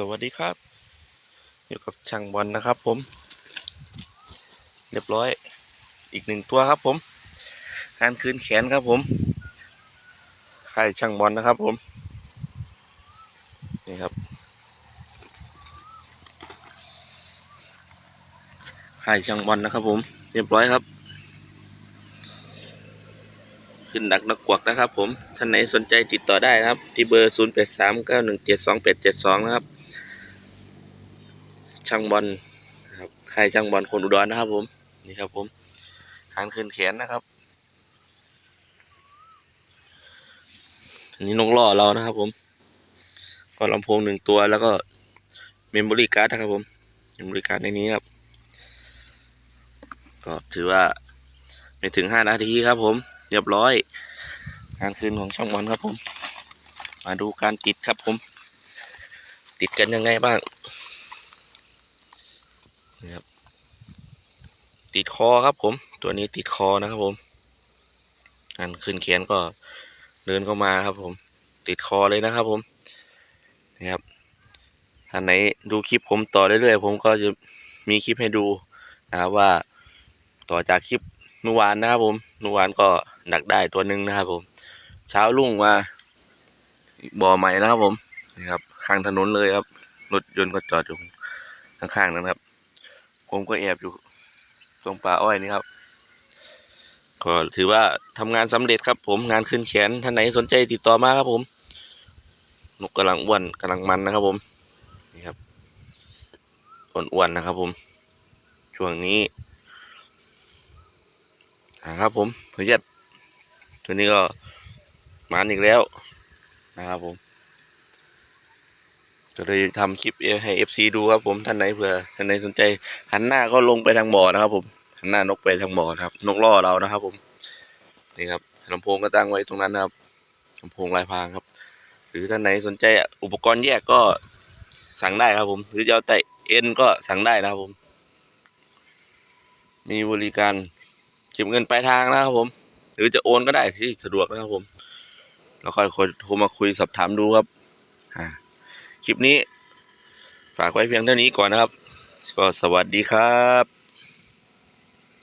สวัสดีครับ อยู่กับช่างบอลนะครับผม เรียบร้อยอีกหนึ่งตัวครับผมงานคืนแขนครับผมค่ายช่างบอลนะครับผม นี่ครับค่ายช่างบอลนะครับผม เรียบร้อยครับ ขึ้นดักนักกวักนะครับผม ท่านไหนสนใจติดต่อได้นะครับ ที่เบอร์ 0 8 3 9 1 7 2 8 7 2 นะครับ ช่างบอลครับค่ายช่างบอลคนอุดรนะครับ ผม นี่ครับผมหางขึ้นแขนนะครับอันนี้นกล่อเรานะครับ ผม ก็ลำโพงหนึ่งตัวแล้วก็เมมโมรี่การ์ดนะครับ ผมเมมโมรี่การ์ดในนี้ครับ ก็ถือว่าไม่ถึงห้านาทีครับ ผม เรียบร้อยงานคืนของช่างบอลครับผม มาดูการติดครับผม ติดกันยังไงบ้าง ครับ ติดคอครับผม ตัวนี้ติดคอนะครับผมงานขึ้นเขียนก็เดินเข้ามาครับผม ติดคอเลยนะครับผมนี่ครับท่านไหนดูคลิปผมต่อเรื่อยๆผมก็จะมีคลิปให้ดูนะครับว่าต่อจากคลิปเมื่อวานนะครับผมเมื่อวานก็ดักได้ตัวหนึ่งนะครับผม เช้ารุ่งมาบ่อใหม่นะครับผมนี่ครับข้างถนนเลยครับรถยนต์ก็จอดอยู่ข้างๆนั้นครับ ผมก็แอบอยู่ ตรงป่าอ้อยนี่ครับ ก็ถือว่าทำงานสำเร็จครับ ผมงานขึ้นแขนท่านไหนสนใจติดต่อมาครับผม นกกำลังอ้วนกำลังมันนะครับ ผมนี่ครับอ้วนๆนะครับ ผม ช่วงนี้ครับ ผมขออนุญาตตัวนี้ก็มันอีกแล้วนะครับผม ก็เลยทำคลิปให้ FC ดูครับผมท่านไหนเผื่อท่านไหนสนใจ หันหน้าก็ลงไปทางบ่อนะครับ ผมหันหน้านกไปทางบ่อนะครับ นกล่อเรานะครับ ผมนี่ครับลำโพงก็ตั้งไว้ตรงนั้นนะครับลำโพงลายพรางครับ หรือท่านไหนสนใจอุปกรณ์แยกก็สั่งได้ครับ ผมหรือจะเอาแต่เอ็นก็สั่งได้นะครับผม มีบริการเก็บเงินปลายทางนะครับผม หรือจะโอนก็ได้ที่สะดวกนะครับผม แล้วค่อยโทรมาคุยสอบถามดูครับอ่า คลิปนี้ ฝากไว้เพียงเท่านี้ก่อนนะครับ ก็สวัสดีครับ